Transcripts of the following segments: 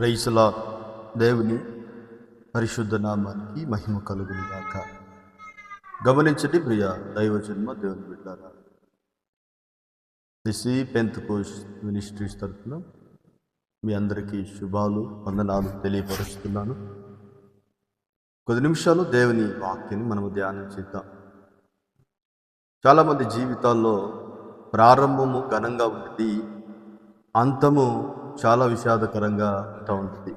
రైసుల దేవుని పరిశుద్ధ నామానికి మహిమ కలుగునిగాక. గమనించండి ప్రియ దైవ జన్మ దేవుని బిడ్డారా. దిసి పెంత్ పోస్ట్ మినిస్ట్రీస్ తరఫున మీ అందరికీ శుభాలు వందనాలు తెలియపరుస్తున్నాను. కొద్ది నిమిషాలు దేవుని వాక్యాన్ని మనము ధ్యానం చేద్దాం. చాలామంది జీవితాల్లో ప్రారంభము ఘనంగా ఉంటుంది అంతము చాలా విషాదకరంగా ఉంటుంది.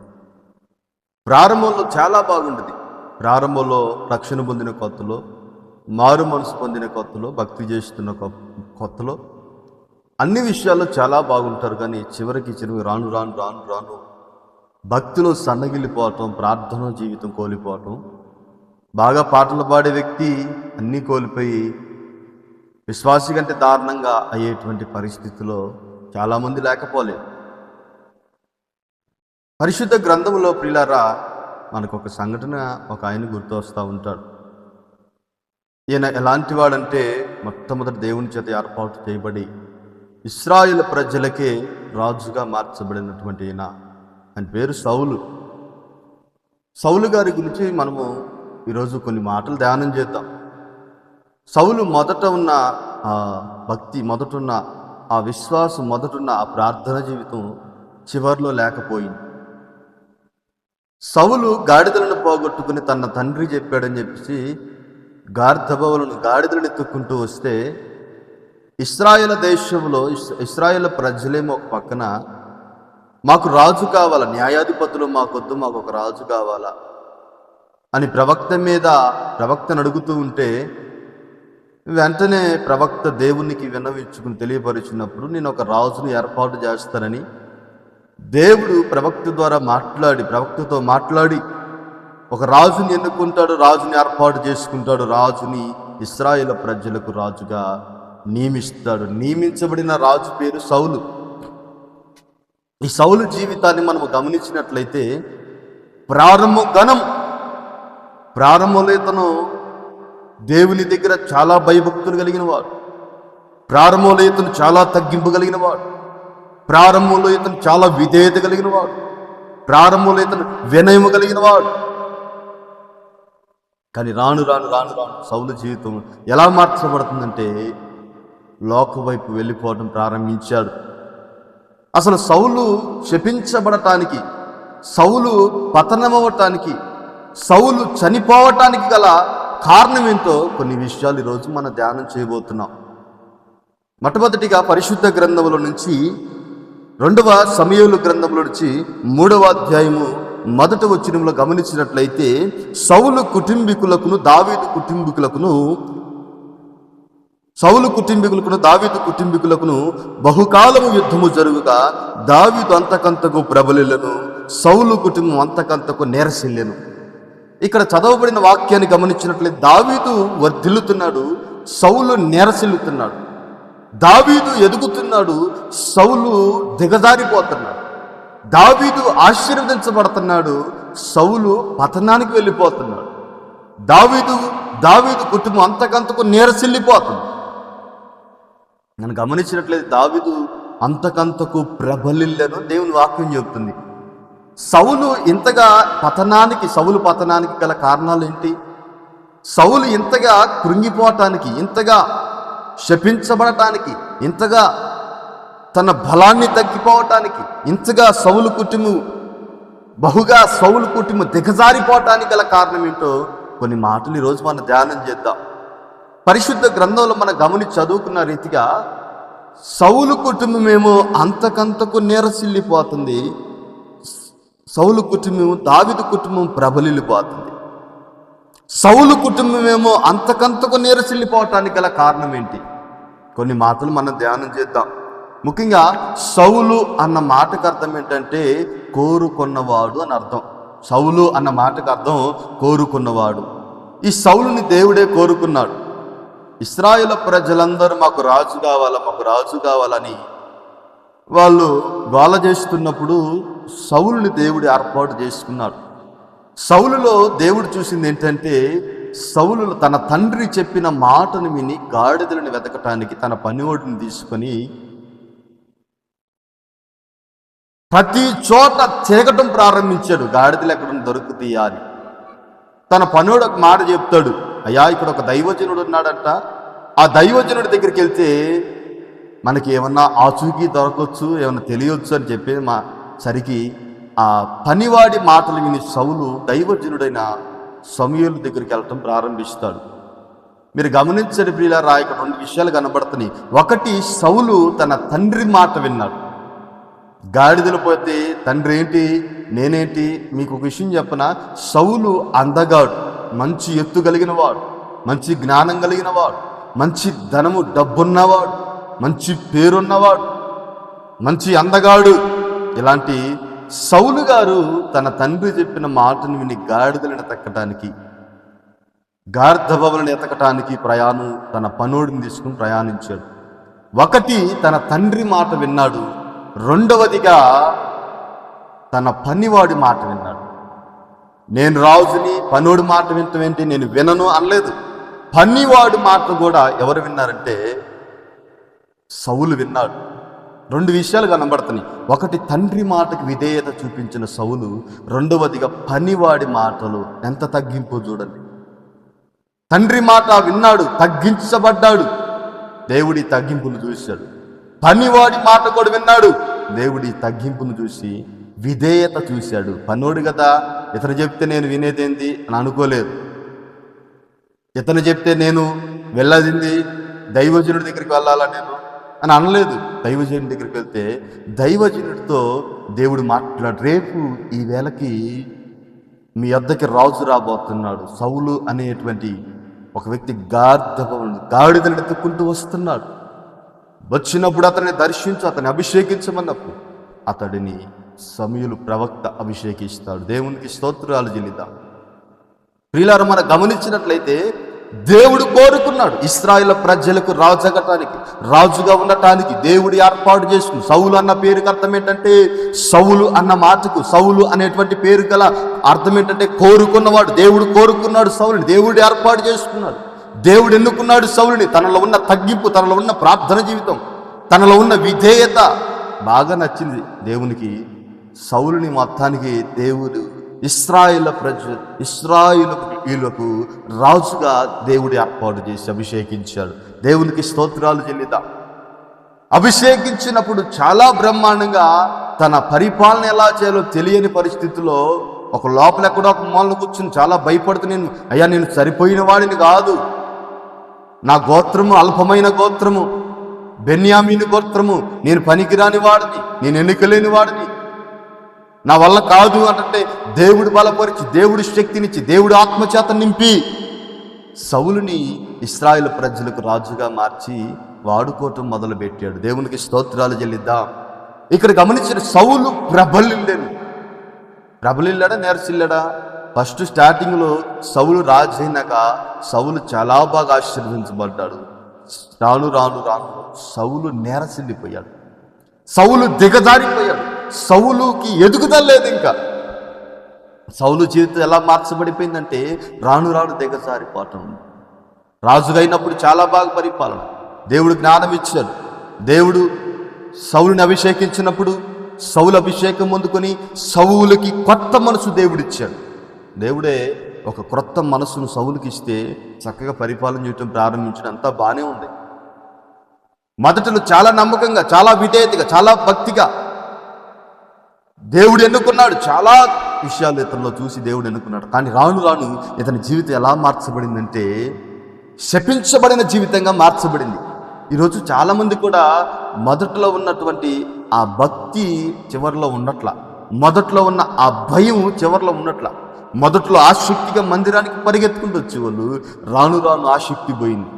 ప్రారంభంలో చాలా బాగుంటుంది. ప్రారంభంలో రక్షణ పొందిన కొత్తలో మారు మనసు పొందిన కొత్తలో భక్తి చేస్తున్న కొ- కొత్తలో అన్ని విషయాల్లో చాలా బాగుంటారు కానీ చివరికి చివరికి రాను రాను రాను రాను భక్తిలో సన్నగిల్లిపోవటం ప్రార్థన జీవితం కోల్పోవటం బాగా పాటలు పాడే వ్యక్తి అన్నీ కోల్పోయి విశ్వాసి కంటే దారుణంగా అయ్యేటువంటి పరిస్థితిలో చాలామంది లేకపోలేదు. పరిశుద్ధ గ్రంథంలో ప్రిలారా మనకు ఒక సంఘటన ఒక ఆయన గుర్తు వస్తూ ఉంటాడు. ఈయన ఎలాంటి వాడంటే మొట్టమొదటి దేవుని చేత ఏర్పాటు చేయబడి ఇస్రాయిల్ ప్రజలకే రాజుగా మార్చబడినటువంటి ఈయన. ఆయన పేరు సౌలు. సౌలు గారి గురించి మనము ఈరోజు కొన్ని మాటలు ధ్యానం చేద్దాం. సౌలు మొదట ఉన్న ఆ భక్తి మొదట ఉన్న ఆ విశ్వాసం మొదటున్న ఆ ప్రార్థన జీవితం చివర్లో లేకపోయింది. సవులు గాడిదలను పోగొట్టుకుని తన తండ్రి చెప్పాడని చెప్పేసి గార్ధబవులను గాడిదలను ఎత్తుక్కుంటూ వస్తే ఇస్రాయేల్ దేశంలో ఇస్- ఇస్రాయేల్ ప్రజలేమో ఒక పక్కన మాకు రాజు కావాలా న్యాయాధిపతులు మాకొద్దు మాకు ఒక రాజు కావాలా అని ప్రవక్త మీద ప్రవక్తను అడుగుతూ ఉంటే వెంటనే ప్రవక్త దేవునికి విన్నవించుకుని తెలియపరిచినప్పుడు నేను ఒక రాజును ఏర్పాటు చేస్తానని దేవుడు ప్రవక్త ద్వారా మాట్లాడి ప్రవక్తతో మాట్లాడి ఒక రాజుని ఎన్నుకుంటాడు రాజుని ఏర్పాటు చేసుకుంటాడు రాజుని ఇస్రాయేల్ ప్రజలకు రాజుగా నియమిస్తాడు. నియమించబడిన రాజు పేరు సౌలు. ఈ సౌలు జీవితాన్ని మనం గమనించినట్లయితే ప్రారంభ ఘనం ప్రారంభంలో ఇతను దేవుని దగ్గర చాలా భయభక్తులు కలిగిన వాడు. ప్రారంభంలో ఇతను చాలా తగ్గింపు కలిగిన వాడు. ప్రారంభంలో ఇతను చాలా విధేయత కలిగిన వాడు ప్రారంభంలో ఇతను వినయము కలిగిన వాడు కానీ రాను రాను రాను రాను సౌలు జీవితం ఎలా మార్చబడుతుందంటే లోక వైపు వెళ్ళిపోవడం ప్రారంభించాడు. అసలు సౌలు శపించబడటానికి సౌలు పతనమవటానికి సౌలు చనిపోవటానికి గల కారణం ఏంటో కొన్ని విషయాలు ఈరోజు మనం ధ్యానం చేయబోతున్నాం. మొట్టమొదటిగా పరిశుద్ధ గ్రంథముల నుంచి రెండవ సమయలు గ్రంథంలో నుంచి మూడవ అధ్యాయము మొదట వచ్చినంలో గమనించినట్లయితే సౌలు కుటుంబీకులకును దావీదు కుటుంబీకులకును సౌలు కుటుంబీకులకును దావీదు కుటుంబీకులకును బహుకాలము యుద్ధము జరుగుగా దావీదు అంతకంతకు ప్రబలిలను సౌలు కుటుంబం అంతకంతకు నేరసిల్లెను. ఇక్కడ చదవబడిన వాక్యాన్ని గమనించినట్లయితే దావీదు వర్ధిల్లుతున్నాడు సౌలు నేరసిల్లుతున్నాడు. దావీదు ఎదుగుతున్నాడు సౌలు దిగజారిపోతున్నాడు. దావీదు ఆశీర్వదించబడుతున్నాడు సౌలు పతనానికి వెళ్ళిపోతున్నాడు. దావీదు దావీదు కుటుంబం అంతకంతకు నీరసిల్లిపోతుంది. నేను గమనించినట్లయితే దావీదు అంతకంతకు ప్రబలిల్లను దేవుని వాక్యం చెబుతుంది. సౌలు ఇంతగా పతనానికి సౌలు పతనానికి గల కారణాలు ఏంటి? సౌలు ఇంతగా కృంగిపోవటానికి ఇంతగా శపించబడటానికి ఇంతగా తన బలాన్ని తగ్గిపోవటానికి ఇంతగా సౌలు కుటుంబం బహుగా సౌలు కుటుంబం దిగజారిపోవటానికి గల కారణం ఏంటో కొన్ని మాటలు ఈరోజు మనం ధ్యానం చేద్దాం. పరిశుద్ధ గ్రంథంలో మనం గమని చదువుకున్న రీతిగా సౌలు కుటుంబమేమో అంతకంతకు నీరసిల్లిపోతుంది. సౌలు కుటుంబం దావిదు కుటుంబం ప్రబలిల్లిపోతుంది. సౌలు కుటుంబమేమో అంతకంతకు నీరసిల్లిపోవటానికి గల కారణం ఏంటి కొన్ని మాటలు మనం ధ్యానం చేద్దాం. ముఖ్యంగా సౌలు అన్న మాటకు అర్థం ఏంటంటే కోరుకున్నవాడు అని అర్థం. సౌలు అన్న మాటకు అర్థం కోరుకున్నవాడు. ఈ సౌలుని దేవుడే కోరుకున్నాడు. ఇస్రాయేల్ ప్రజలందరూ మాకు రాజు కావాలా మాకు రాజు కావాలని వాళ్ళు గోల చేస్తున్నప్పుడు సౌలుని దేవుడు ఏర్పాటు చేసుకున్నాడు. సౌలులో దేవుడు చూసింది ఏంటంటే సౌలు తన తండ్రి చెప్పిన మాటను విని గాడిదలను వెతకటానికి తన పనివాడిని తీసుకొని ప్రతి చోట తిరగటం ప్రారంభించాడు. గాడిదలు ఎక్కడ దొరుకుతాయి అని తన పనుడు ఒక మాట చెప్తాడు. అయ్యా ఇక్కడ ఒక దైవజనుడు ఉన్నాడట. ఆ దైవజనుడి దగ్గరికి వెళ్తే మనకి ఏమన్నా ఆచూకీ దొరకవచ్చు ఏమన్నా తెలియవచ్చు అని చెప్పి మా సరికి ఆ పనివాడి మాటలు విని సౌలు దైవజనుడైన సమయలు దగ్గరికి వెళ్ళటం ప్రారంభిస్తాడు. మీరు గమనించండి ప్రియులారా ఇక్కడ రెండు విషయాలు కనబడుతున్నాయి. ఒకటి సౌలు తన తండ్రి మాట విన్నాడు. గాడిదలు పోతే తండ్రి ఏంటి? నేనేంటి? మీకు ఒక విషయం చెప్పన? సౌలు అందగాడు మంచి ఎత్తు కలిగిన వాడు మంచి జ్ఞానం కలిగిన వాడు మంచి ధనము డబ్బున్నవాడు మంచి పేరున్నవాడు మంచి అందగాడు. ఇలాంటి సౌలు గారు తన తండ్రి చెప్పిన మాటను విని గాడిదలను తక్కటానికి గార్ధభవలను ఎతకటానికి ప్రయాణం తన పనోడిని తీసుకుని ప్రయాణించాడు. ఒకటి తన తండ్రి మాట విన్నాడు రెండవదిగా తన పనివాడి మాట విన్నాడు. నేను రాజుని పనోడి మాట వింటమేంటి నేను వినను అనలేదు. పనివాడి మాట కూడా ఎవరు విన్నారంటే సౌలు విన్నాడు. రెండు విషయాలు కనబడుతున్నాయి. ఒకటి తండ్రి మాటకి విధేయత చూపించిన సౌలు రెండవదిగా పనివాడి మాటలు ఎంత తగ్గింపు చూడండి. తండ్రి మాట విన్నాడు తగ్గించబడ్డాడు. దేవుడి తగ్గింపును చూశాడు. పనివాడి మాట కూడా విన్నాడు. దేవుడి తగ్గింపును చూసి విధేయత చూశాడు. పన్నోడు కదా ఇతను చెప్తే నేను వినేదేంది అని అనుకోలేదు. ఇతను చెప్తే నేను వెళ్ళదింది దైవజనుడి దగ్గరికి వెళ్ళాలా నేను? అని అనలేదు. దైవజనుడి దగ్గరికి వెళ్తే దైవజనుడితో దేవుడు మాట్లాడు రేపు ఈ వేళకి మీ వద్దకి రాజు రాబోతున్నాడు. సౌలు అనేటువంటి ఒక వ్యక్తి గార్ధపములు గాడిదలను ఎత్తుకుంటూ వస్తున్నాడు. వచ్చినప్పుడు అతన్ని దర్శించు అతన్ని అభిషేకించమన్నప్పుడు అతడిని సమయులు ప్రవక్త అభిషేకిస్తాడు. దేవునికి స్తోత్రాలు చెల్లిద్దాం. ప్రియులారు మనం గమనించినట్లయితే దేవుడు కోరుకున్నాడు. ఇస్రాయేల్ ప్రజలకు రాజగటానికి రాజుగా ఉండటానికి దేవుడు ఏర్పాటు చేసుకుని సౌలు అన్న పేరుకి అర్థం ఏంటంటే సౌలు అన్న మాటకు సౌలు అనేటువంటి పేరు గల అర్థం ఏంటంటే కోరుకున్నవాడు దేవుడు కోరుకున్నాడు సౌలుని దేవుడు ఏర్పాటు చేసుకున్నాడు. దేవుడు ఎన్నుకున్నాడు సౌలుని? తనలో ఉన్న తగ్గింపు తనలో ఉన్న ప్రార్థన జీవితం తనలో ఉన్న విధేయత. బాగా నచ్చింది దేవునికి సౌలుని మొత్తానికి దేవుడు ఇస్రాయిల ప్రజ ఇస్రాయిలకు రాజుగా దేవుడి ఏర్పాటు చేసి అభిషేకించాడు. దేవునికి స్తోత్రాలు చెల్లిదా అభిషేకించినప్పుడు చాలా బ్రహ్మాండంగా తన పరిపాలన ఎలా చేయాలో తెలియని పరిస్థితిలో ఒక లోపల ఎక్కడో ఒక మూలన కూర్చుని చాలా భయపడుతూ నేను అయ్యా నేను సరిపోయిన వాడిని కాదు. నా గోత్రము అల్పమైన గోత్రము. బెన్యామీని గోత్రము. నేను పనికిరాని వాడిని. నేను ఎన్నికలేని వాడిని. నా వల్ల కాదు అంటే దేవుడు బలపరిచి దేవుడి శక్తినిచ్చి దేవుడు ఆత్మచేత నింపి సౌలుని ఇస్రాయేల్ ప్రజలకు రాజుగా మార్చి వాడుకోవటం మొదలుపెట్టాడు. దేవునికి స్తోత్రాలు చెల్లిద్దాం. ఇక్కడ గమనించిన సౌలు ప్రబలిల్లాడు. ప్రబలిల్లాడా నేర్చిల్లాడా ఫస్ట్ స్టార్టింగ్లో సౌలు రాజు అయినాక సౌలు చాలా బాగా ఆశీర్వదించబడ్డాడు. రాను రాను రాను సౌలు నేరసిల్లిపోయాడు. సౌలు దిగజారిపోయాడు. సౌలుకి ఎదుగుదల లేదు ఇంకా. సౌలు జీవితం ఎలా మార్చబడిపోయిందంటే రాను రాను దిగజారిపోవటం పాఠం రాజుగైనప్పుడు చాలా బాగా పరిపాలన. దేవుడు జ్ఞానం ఇచ్చాడు. దేవుడు సౌలుని అభిషేకించినప్పుడు సౌలు అభిషేకం పొందుకొని సౌలుకి కొత్త మనసు దేవుడిచ్చాడు. దేవుడే ఒక క్రొత్త మనసును సౌలుకి ఇస్తే చక్కగా పరిపాలన చేయటం ప్రారంభించడం అంతా బాగానే ఉంది. మొదటలో చాలా నమ్మకంగా చాలా విధేయతగా చాలా భక్తిగా దేవుడు ఎన్నుకున్నాడు. చాలా విషయాలు ఇతనిలో చూసి దేవుడు ఎన్నుకున్నాడు. కానీ రాను రాను ఇతని జీవితం ఎలా మార్చబడిందంటే శపించబడిన జీవితంగా మార్చబడింది. ఈరోజు చాలామంది కూడా మొదట్లో ఉన్నటువంటి ఆ భక్తి చివరిలో ఉన్నట్ల మొదట్లో ఉన్న ఆ భయం చివరిలో ఉన్నట్ల మొదట్లో ఆసక్తిగా మందిరానికి పరిగెత్తుకుంటూ వచ్చేవాళ్ళు రాను రాను ఆసక్తి పోయింది.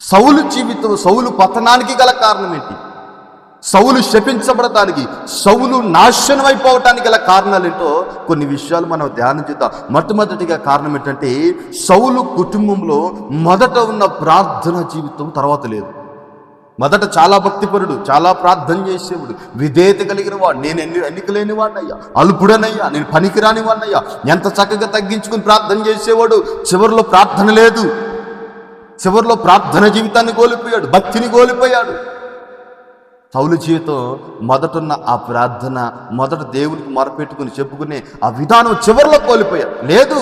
సౌలు జీవితం సౌలు పతనానికి గల కారణం ఏంటి? సౌలు శపించబడటానికి సౌలు నాశనం అయిపోవటానికి గల కారణాలు ఏంటో కొన్ని విషయాలు మనం ధ్యానం చేద్దాం. మొట్టమొదటిగా కారణం ఏంటంటే సౌలు కుటుంబంలో మొదట ఉన్న ప్రార్థన జీవితం తర్వాత లేదు. మొదట చాలా భక్తిపరుడు చాలా ప్రార్థన చేసేవాడు. విధేయత కలిగిన వాడు నేను ఎన్ని ఎన్నికలేని వాడినయ్యా? అల్పుడనయ్యా నేను పనికిరాని వాడినయ్యా? ఎంత చక్కగా తగ్గించుకుని ప్రార్థన చేసేవాడు? చివరిలో ప్రార్థన లేదు. చివరిలో ప్రార్థన జీవితాన్ని కోల్పోయాడు భక్తిని కోల్పోయాడు. పౌలు జీవితం మొదటున్న ఆ ప్రార్థన మొదట దేవునికి మొరపెట్టుకుని చెప్పుకునే ఆ విధానం చివరిలో కోల్పోయాడు లేదు.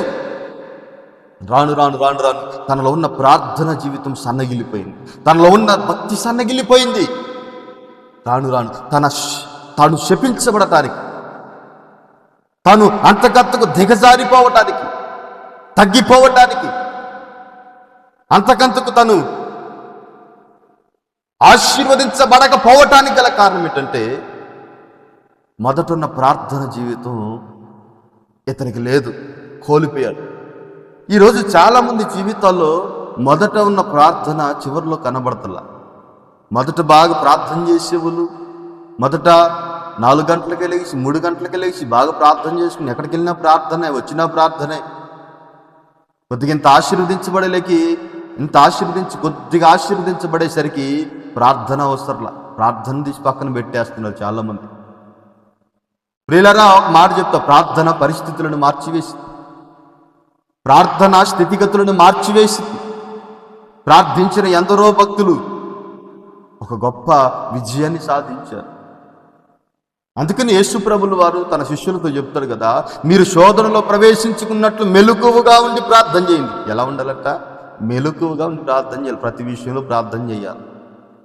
రాను రాను రాను రాను. తనలో ఉన్న ప్రార్థన జీవితం సన్నగిల్లిపోయింది. తనలో ఉన్న భక్తి సన్నగిల్లిపోయింది. రాను రాను. తన తాను శపించబడటానికి తాను అంతకంతకు దిగజారిపోవటానికి తగ్గిపోవటానికి అంతకంతకు తను ఆశీర్వదించబడకపోవటానికి గల కారణం ఏంటంటే మొదటున్న ప్రార్థన జీవితం ఇతనికి లేదు కోల్పోయాడు. ఈరోజు చాలామంది జీవితాల్లో మొదట ఉన్న ప్రార్థన చివరిలో కనబడతలా. మొదట బాగా ప్రార్థన చేసేవాళ్ళు మొదట నాలుగు గంటలకే లేచి మూడు గంటలకే లేచి బాగా ప్రార్థన చేసుకుని ఎక్కడికి వెళ్ళినా ప్రార్థనే వచ్చినా ప్రార్థనే. కొద్దిగా ఇంత ఇంత ఆశీర్వదించి కొద్దిగా ఆశీర్వదించబడేసరికి ప్రార్థన అవసరంలా. ప్రార్థన తీసి పక్కన పెట్టేస్తున్నారు చాలామంది. ప్రియులరా ఒక మాట చెప్తా. ప్రార్థన పరిస్థితులను మార్చివేసి ప్రార్థన స్థితిగతులను మార్చివేసింది. ప్రార్థించిన ఎందరో భక్తులు ఒక గొప్ప విజయాన్ని సాధించారు. అందుకని యేసుప్రభుల వారు తన శిష్యులతో చెప్తారు కదా మీరు శోధనలో ప్రవేశించుకున్నట్లు మెలకువగా ఉండి ప్రార్థన చేయండి. ఎలా ఉండాలట? మెలకువగా ప్రార్థన చేయాలి. ప్రతి విషయంలో ప్రార్థన చేయాలి.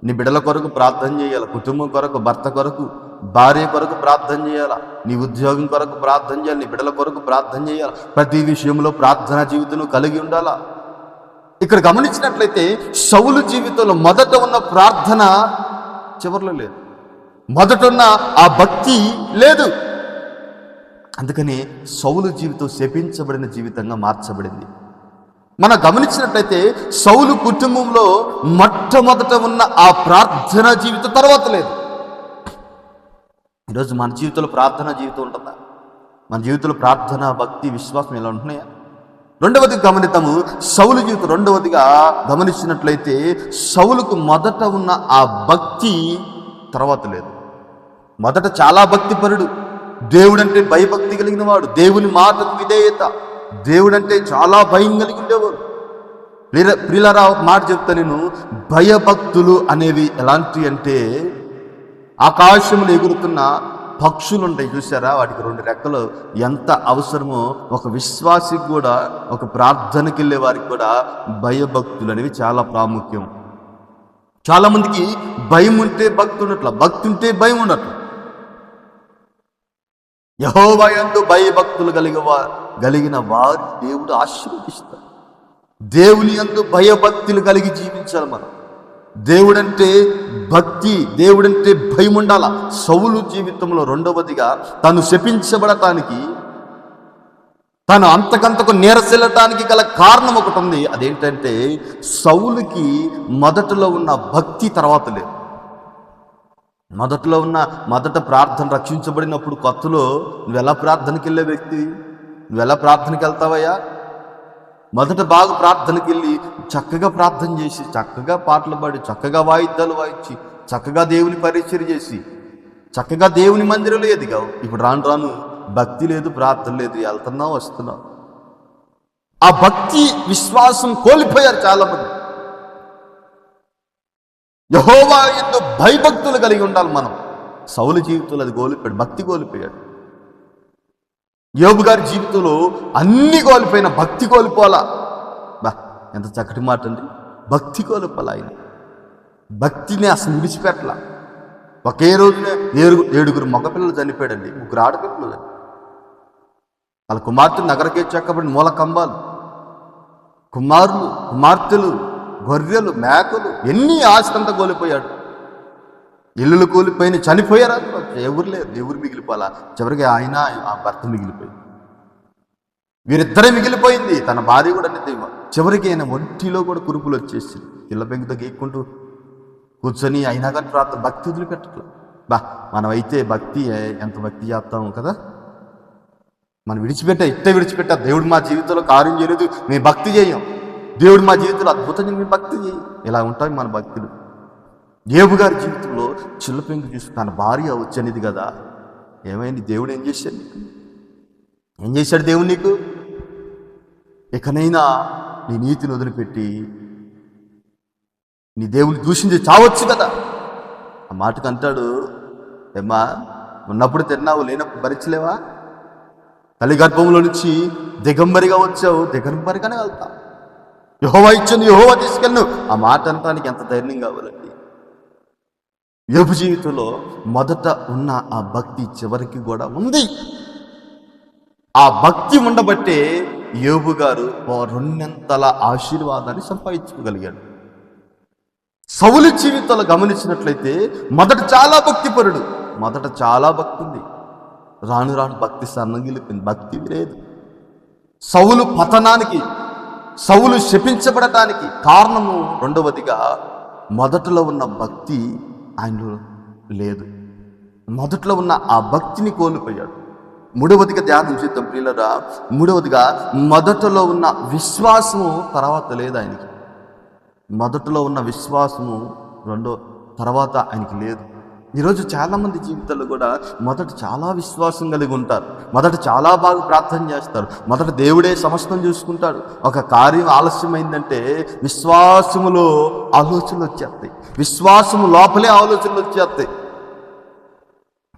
నీ బిడ్డల కొరకు ప్రార్థన చేయాలి. కుటుంబం కొరకు భర్త కొరకు భార్య కొరకు ప్రార్థన చేయాలి. నీ ఉద్యోగం కొరకు ప్రార్థన చేయాలి. నీ బిడ్డల కొరకు ప్రార్థన చేయాలి. ప్రతి విషయంలో ప్రార్థన జీవితం కలిగి ఉండాలా. ఇక్కడ గమనించినట్లయితే సౌలు జీవితంలో మొదట ఉన్న ప్రార్థన చివరిలో లేదు. మొదట ఉన్న ఆ భక్తి లేదు. అందుకని సౌలు జీవితం శపించబడిన జీవితంగా మార్చబడింది. మనం గమనించినట్లయితే సౌలు కుటుంబంలో మొట్టమొదట ఉన్న ఆ ప్రార్థన జీవితం తర్వాత లేదు. ఈరోజు మన జీవితంలో ప్రార్థన జీవితం ఉంటుందా? మన జీవితంలో ప్రార్థన భక్తి విశ్వాసం ఎలా ఉంటున్నాయా? రెండవది గమనితము సౌలు జీవితం రెండవదిగా గమనించినట్లయితే సౌలుకు మొదట ఉన్న ఆ భక్తి తర్వాత లేదు. మొదట చాలా భక్తిపరుడు. దేవుడంటే భయభక్తి కలిగిన వాడు దేవుని మాటకు విధేయత. దేవుడంటే చాలా భయం కలిగి ఉండేవాడు. ప్రిలరా మాట చెప్తా నేను భయభక్తులు అనేవి ఎలాంటివి అంటే ఆకాశంలో ఎగురుతున్న పక్షులు ఉంటాయి చూసారా వాటికి రెండు రెక్కలు. ఎంత అవసరమో ఒక విశ్వాసికి కూడా ఒక ప్రార్థనకి వెళ్ళే వారికి కూడా భయభక్తులు అనేవి చాలా ప్రాముఖ్యం. చాలామందికి భయం ఉంటే భక్తి ఉండట్ల భక్తి ఉంటే భయం ఉండట్ల యహోవయందు భయభక్తులు కలిగి కలిగిన వారు దేవుడు ఆశీర్వదిస్తాడు దేవుని యందు భయభక్తులు కలిగి జీవించాలి మనం. దేవుడంటే భక్తి దేవుడంటే భయం ఉండాల సౌలు జీవితంలో రెండవదిగా తను శపించబడటానికి తను అంతకంతకు నీరసిల్లటానికి గల కారణం ఒకటి ఉంది అదేంటంటే సౌలుకి మొదటలో ఉన్న భక్తి తర్వాత లేదు. మొదట్లో ఉన్న మొదట ప్రార్థన రక్షించబడినప్పుడు కొత్తలో నువ్వు ఎలా ప్రార్థనకి వెళ్ళే వ్యక్తి? నువ్వు ఎలా ప్రార్థనకి వెళ్తావయ్యా? మొదట బాగా ప్రార్థనకి వెళ్ళి చక్కగా ప్రార్థన చేసి చక్కగా పాటలు పాడి చక్కగా వాయిద్యాలు వాయించి చక్కగా దేవుని పరిచయం చేసి చక్కగా దేవుని మందిరంలో ఎదిగావు. ఇప్పుడు రాను రాను భక్తి లేదు ప్రార్థన లేదు వెళ్తున్నావు వస్తున్నావు. ఆ భక్తి విశ్వాసం కోల్పోయారు చాలా యహోవా ఎందు భయభక్తులు కలిగి ఉండాలి మనం. సౌలు జీవితంలో అది కోల్పోయాడు భక్తి కోల్పోయాడు. యోబు గారి జీవితంలో అన్ని కోల్పోయిన భక్తి కోల్పోలా బా ఎంత చక్కటి మాట అండి. భక్తి కోల్పోలా ఆయన? భక్తిని అసలు విడిచిపెట్టలా? ఒకే రోజునే ఏడుగు ఏడుగురు మగపిల్లలు చనిపోయాడండి ముగ్గురు ఆడపిల్లలు. వాళ్ళ కుమార్తెలు నగరకే చెక్కబడిన మూల కంబాలు కుమారులు కుమార్తెలు గొర్రెలు మేకలు ఎన్ని ఆస్తంతా కోల్పోయాడు. ఇల్లులు కూలిపోయిన చనిపోయారా? ఎవరు లేరు ఎవరు మిగిలిపోవాలా? చివరికి ఆయన ఆ భర్త మిగిలిపోయింది. వీరిద్దరే మిగిలిపోయింది తన భార్య కూడా నిద్ర చివరికి ఆయన ఒంటిలో కూడా కురుపులు వచ్చేసి ఇళ్ళ బెంకుతో గీక్కుంటూ కూర్చొని అయినా కానీ ప్రార్థన భక్తి వదిలిపెట్టట్లా. బా మనం అయితే భక్తి ఎంత భక్తి చేస్తాము కదా? మనం విడిచిపెట్ట ఇట్టే విడిచిపెట్టా దేవుడు మా జీవితంలో కార్యం చేయలేదు మేము భక్తి చేయం. దేవుడు మా జీవితంలో అద్భుతంగా మీ భక్తి ఇలా ఉంటాయి మన భక్తులు. ఏబు గారి జీవితంలో చిల్లపెంకు చూసి తన భార్య వచ్చనేది కదా. ఏమైంది? దేవుడు ఏం చేశాడు నీకు? ఏం చేశాడు దేవుడు నీకు? ఇకనైనా నీ నీతిని వదిలిపెట్టి నీ దేవుని దూషించి చావచ్చు కదా. ఆ మాటకు అంటాడు ఏమ్మా ఉన్నప్పుడు తిన్నావు లేనప్పుడు భరించలేవా? తల్లి గర్భంలో నుంచి దిగంబరిగా వచ్చావు దిగంబరిగానే వెళ్తావు. యహోవా ఇచ్చింది యహోవా తీసుకెళ్ళను ఆ మాట అనటానికి ఎంత ధైర్యం కావాలండి? యోపు జీవితంలో మొదట ఉన్న ఆ భక్తి చివరికి కూడా ఉంది. ఆ భక్తి ఉండబట్టే యోబు గారు ఓ రెండంతల ఆశీర్వాదాన్ని సంపాదించుకోగలిగాడు. సౌలు జీవితంలో గమనించినట్లయితే మొదట చాలా భక్తిపరుడు. మొదట చాలా భక్తి ఉంది. రాను రాను భక్తి సన్నగిలిపోయింది. భక్తి లేదు. సౌలు పతనానికి సౌలు శపించబడటానికి కారణము రెండవదిగా మొదటలో ఉన్న భక్తి ఆయనలో లేదు. మొదట్లో ఉన్న ఆ భక్తిని కోల్పోయాడు. మూడవదిగా ధ్యానం చేద్దాం ప్రియులరా. మూడవదిగా మొదటలో ఉన్న విశ్వాసము తర్వాత లేదు ఆయనకి. మొదటలో ఉన్న విశ్వాసము రెండో తర్వాత ఆయనకి లేదు. ఈరోజు చాలామంది జీవితాల్లో కూడా మొదట చాలా విశ్వాసం కలిగి ఉంటారు. మొదట చాలా బాగా ప్రార్థన చేస్తారు. మొదట దేవుడే సమస్తం చూసుకుంటాడు. ఒక కార్యం ఆలస్యమైందంటే విశ్వాసములో ఆలోచనలు వచ్చేస్తాయి. విశ్వాసము లోపలే ఆలోచనలు వచ్చేస్తాయి.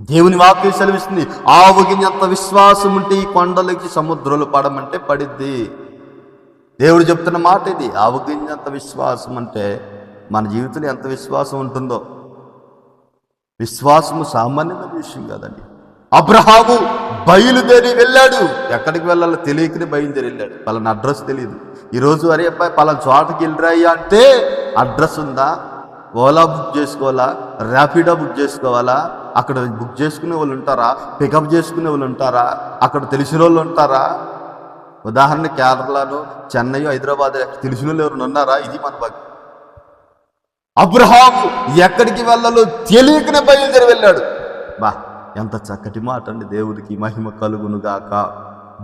దేవుని వాక్యం సెలవిస్తుంది. ఆవుగినంత విశ్వాసం ఉంటే ఈ కొండలకి సముద్రాలు పడమంటే పడిద్ది. దేవుడు చెప్తున్న మాట ఇది. ఆవుగినంత విశ్వాసం అంటే మన జీవితంలో ఎంత విశ్వాసం ఉంటుందో. విశ్వాసము సామాన్యమైన విషయం కాదండి. అబ్రహాము బయలుదేరి వెళ్ళాడు. ఎక్కడికి వెళ్ళాలో తెలియకనే బయలుదేరి వెళ్ళాడు. పలానా అడ్రస్ తెలియదు ఈరోజు అరే అబ్బాయి పలానా చోటకి వెళ్ళరాయ్యా అంటే అడ్రస్ ఉందా? ఓలా బుక్ చేసుకోవాలా? ర్యాపిడో బుక్ చేసుకోవాలా? అక్కడ బుక్ చేసుకునే వాళ్ళు ఉంటారా? పికప్ చేసుకునే వాళ్ళు ఉంటారా? అక్కడ తెలిసిన వాళ్ళు ఉంటారా? ఉదాహరణ కేరళలో చెన్నై హైదరాబాద్ తెలిసిన వాళ్ళు ఎవరు ఉన్నారా? ఇది మన భక్తి అబ్రహాం ఎక్కడికి వెళ్ళాలో తెలియకనే బయలుదేరి వెళ్ళాడు. బా ఎంత చక్కటి మాట అండి దేవుడికి మహిమ కలుగును గాక.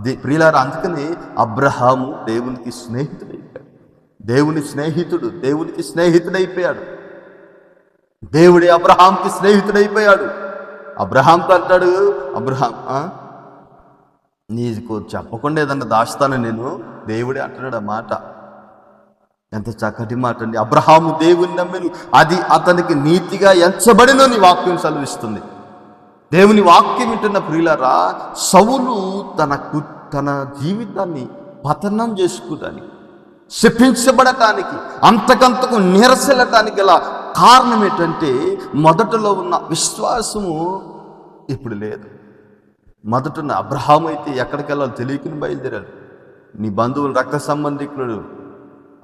దే ప్రియులారా అందుకని అబ్రహాము దేవునికి స్నేహితుడైపోయాడు. దేవుని స్నేహితుడు దేవునికి స్నేహితుడైపోయాడు. దేవుడి అబ్రహాంకి స్నేహితుడైపోయాడు. అబ్రహాంతో అంటాడు అబ్రహాం నీకు చెప్పకుండా ఏదన్నా దాస్తాను నేను? దేవుడే అంటున్నాడు ఆ మాట. ఎంత చక్కటి మాట అండి అబ్రహాము దేవుని నమ్మిను. అది అతనికి నీతిగా ఎంచబడినని వాక్యం సెలవిస్తుంది. దేవుని వాక్యం వింటున్న ప్రియులరా సౌలు తన తన జీవితాన్ని పతనం చేసుకోవడానికి శపించబడటానికి అంతకంతకు నిరసెల్లటానికి గల కారణం ఏంటంటే మొదటలో ఉన్న విశ్వాసము ఇప్పుడు లేదు. మొదట అబ్రహాం అయితే ఎక్కడికి వెళ్ళాలో తెలియకుని బయలుదేరాడు. నీ బంధువులు రక్త సంబంధికులు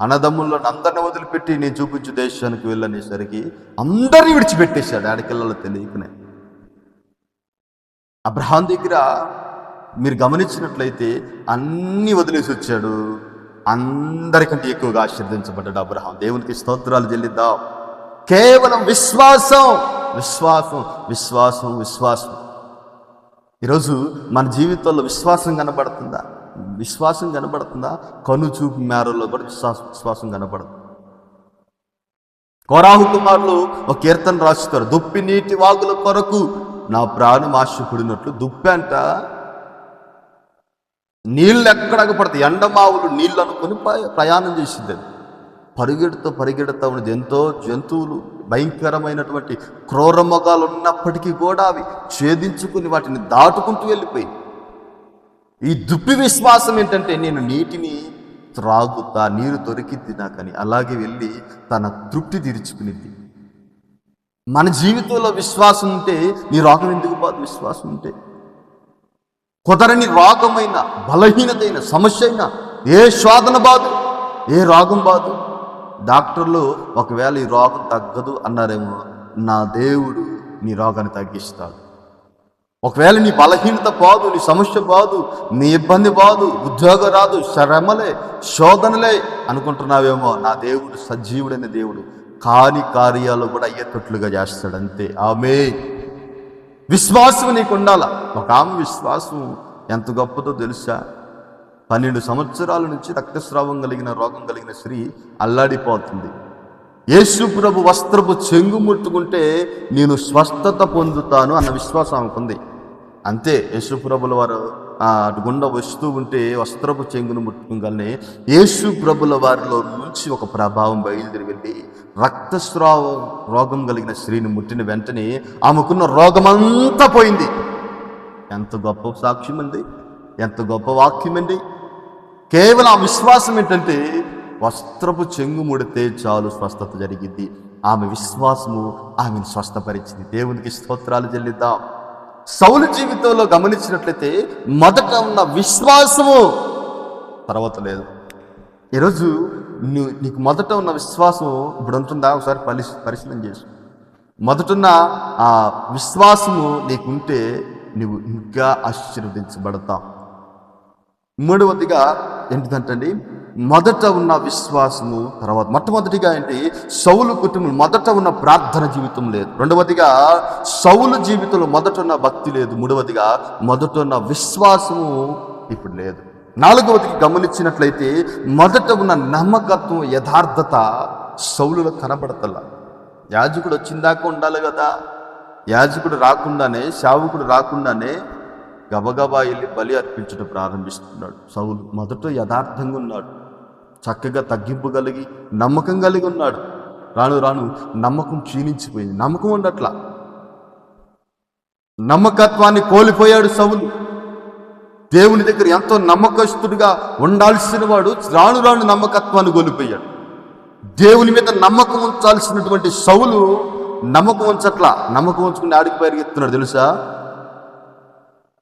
అన్నదమ్ముల్లో అందరిని వదిలిపెట్టి నేను చూపించు దేశానికి వెళ్ళనేసరికి అందరిని విడిచిపెట్టేశాడు ఆడకిళ్ళలో తెలియకనే. అబ్రహాం దగ్గర మీరు గమనించినట్లయితే అన్ని వదిలేసి వచ్చాడు. అందరికంటే ఎక్కువగా ఆశీర్దించబడ్డాడు అబ్రహాం. దేవునికి స్తోత్రాలు చెల్లిద్దాం. కేవలం విశ్వాసం విశ్వాసం విశ్వాసం విశ్వాసం. ఈరోజు మన జీవితంలో విశ్వాసం కనబడుతుందా? విశ్వాసం కనబడుతుందా? కను చూపు మేరలో కూడా విశ్వాసం విశ్వాసం కనబడుతుంది కోరాహు కుమారులు ఒక కీర్తన రాస్తారు దుప్పి నీటి వాగుల కొరకు నా ప్రాణం ఆశపడినట్లు. దుప్పి అంట నీళ్ళు ఎక్కడకు పడతాయి ఎండమావులు నీళ్ళు అనుకుని ప్రయాణం చేసింది అది. పరిగెడుతూ పరిగెడుతూ ఉన్నది. ఎంతో జంతువులు భయంకరమైనటువంటి క్రూరమొగాలు ఉన్నప్పటికీ కూడా అవి ఛేదించుకుని వాటిని దాటుకుంటూ వెళ్ళిపోయి ఈ దుప్పి విశ్వాసం ఏంటంటే నేను నీటిని త్రాగుతా నీరు దొరికింది నాకని. అలాగే వెళ్ళి తన తృప్తి తీర్చుకునిద్ది మన జీవితంలో విశ్వాసం ఉంటే నీ రోగం ఎందుకు పోదు విశ్వాసం ఉంటే. కుదరని రోగమైన బలహీనతైన సమస్య అయినా ఏ శోధన బాదు ఏ రోగం బాదు డాక్టర్లు ఒకవేళ ఈ రోగం తగ్గదు అన్నారేమో నా దేవుడు నీ రోగాన్ని తగ్గిస్తాడు. ఒకవేళ నీ బలహీనత బాదు నీ సమస్య బాదు నీ ఇబ్బంది బాదు ఉద్యోగం రాదు శ్రమలే శోధనలే అనుకుంటున్నావేమో నా దేవుడు సజీవుడైన దేవుడు కాని కార్యాలు కూడా అయ్యేటట్లుగా చేస్తాడు అంతే ఆమె విశ్వాసం నీకు ఉండాల? ఒక ఆమె విశ్వాసం ఎంత గొప్పదో తెలుసా? పన్నెండు సంవత్సరాల నుంచి రక్తస్రావం కలిగిన రోగం కలిగిన స్త్రీ అల్లాడిపోతుంది. యేసు ప్రభు వస్త్రపు చెంగు ముట్టుకుంటే నేను స్వస్థత పొందుతాను అన్న విశ్వాసం ఆమెకుంది అంతే యేసుప్రభుల వారు అటు గుండా వస్తూ ఉంటే వస్త్రపు చెంగును ముట్టుకోగలనే యేసు ప్రభుల వారిలో నుంచి ఒక ప్రభావం బయలుదేరి వెళ్ళి రక్తస్రావ రోగం కలిగిన స్త్రీని ముట్టిన వెంటనే ఆమెకున్న రోగమంతా పోయింది. ఎంత గొప్ప సాక్ష్యం అండి ఎంత గొప్ప వాక్యం అండి కేవలం ఆ విశ్వాసం ఏంటంటే వస్త్రపు చెంగు ముడితే చాలు స్వస్థత జరిగింది. ఆమె విశ్వాసము ఆమెను స్వస్థపరిచింది. దేవునికి స్తోత్రాలు చెల్లిద్దాం. సౌలు జీవితంలో గమనించినట్లయితే మొదట ఉన్న విశ్వాసము తర్వాత లేదు. ఈరోజు నువ్వు నీకు మొదట ఉన్న విశ్వాసం ఇప్పుడు ఉంటుందా? ఒకసారి పరి పరిశీలన చేసు మొదటున్న ఆ విశ్వాసము నీకుంటే నువ్వు ఇంకా ఆశీర్వదించబడతావు. మూడవదిగా ఏంటిదంటండి? మొదట ఉన్న విశ్వాసము తర్వాత మొట్టమొదటిగా ఏంటి? సౌలు కుటుంబం మొదట ఉన్న ప్రార్థన జీవితం లేదు. రెండవదిగా సౌలు జీవితంలో మొదట ఉన్న భక్తి లేదు. మూడవదిగా మొదట ఉన్న విశ్వాసము ఇప్పుడు లేదు. నాలుగవదికి గమనించినట్లయితే మొదట ఉన్న నమ్మకత్వం యథార్థత సౌలులో కనబడతల. యాజకుడు వచ్చిందాక ఉండాలి కదా. యాజకుడు రాకుండానే శావుకుడు రాకుండానే గబగబా వెళ్ళి బలి అర్పించడం ప్రారంభిస్తున్నాడు. సౌలు మొదట యథార్థంగా ఉన్నాడు. చక్కగా తగ్గింపు కలిగి నమ్మకం కలిగి ఉన్నాడు. రాను రాను నమ్మకం క్షీణించిపోయింది. నమ్మకం ఉండట్లా. నమ్మకత్వాన్ని కోల్పోయాడు సవులు దేవుని దగ్గర ఎంతో నమ్మకస్తుడిగా ఉండాల్సిన వాడు రాను రాను నమ్మకత్వాన్ని కోల్పోయాడు. దేవుని మీద నమ్మకం ఉంచాల్సినటువంటి సవులు నమ్మకం ఉంచట్లా. నమ్మకం ఉంచుకుని ఆడికి పరిగెత్తున్నాడు తెలుసా?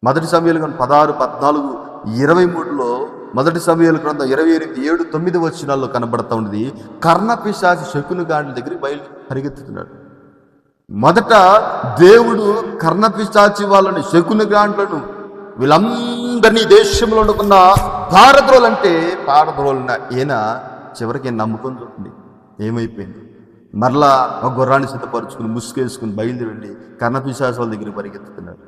మొదటి సమయంలో పదహారు పద్నాలుగు ఇరవై మూడులో మొదటి సమయాల గ్రంథం ఇరవై ఎనిమిది ఏడు తొమ్మిది వచ్చినాల్లో కనబడతా ఉన్నది కర్ణపిశాచి శకుని గాడి దగ్గరికి బయలు పరిగెత్తుతున్నాడు. మొదట దేవుడు కర్ణపిశాచి వాళ్ళని శకుని గాండ్లను వీళ్ళందరినీ దేశంలో ఉన్న పారద్రోలంటే పారద్రోలున ఈయన చివరికి ఈయన నమ్ముకొని ఏమైపోయింది. మరలా ఒక గుర్రాన్ని సిద్ధపరుచుకుని ముసుగేసుకుని బయలుదేరండి కర్ణపిశాచి వాళ్ళ దగ్గర పరిగెత్తుతున్నాడు.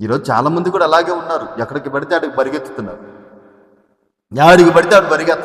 ఈరోజు చాలామంది కూడా అలాగే ఉన్నారు ఎక్కడికి పడితే అక్కడికి పరిగెత్తుతున్నారు. ఎవరికి పడితే వాడు పరిగెత్త.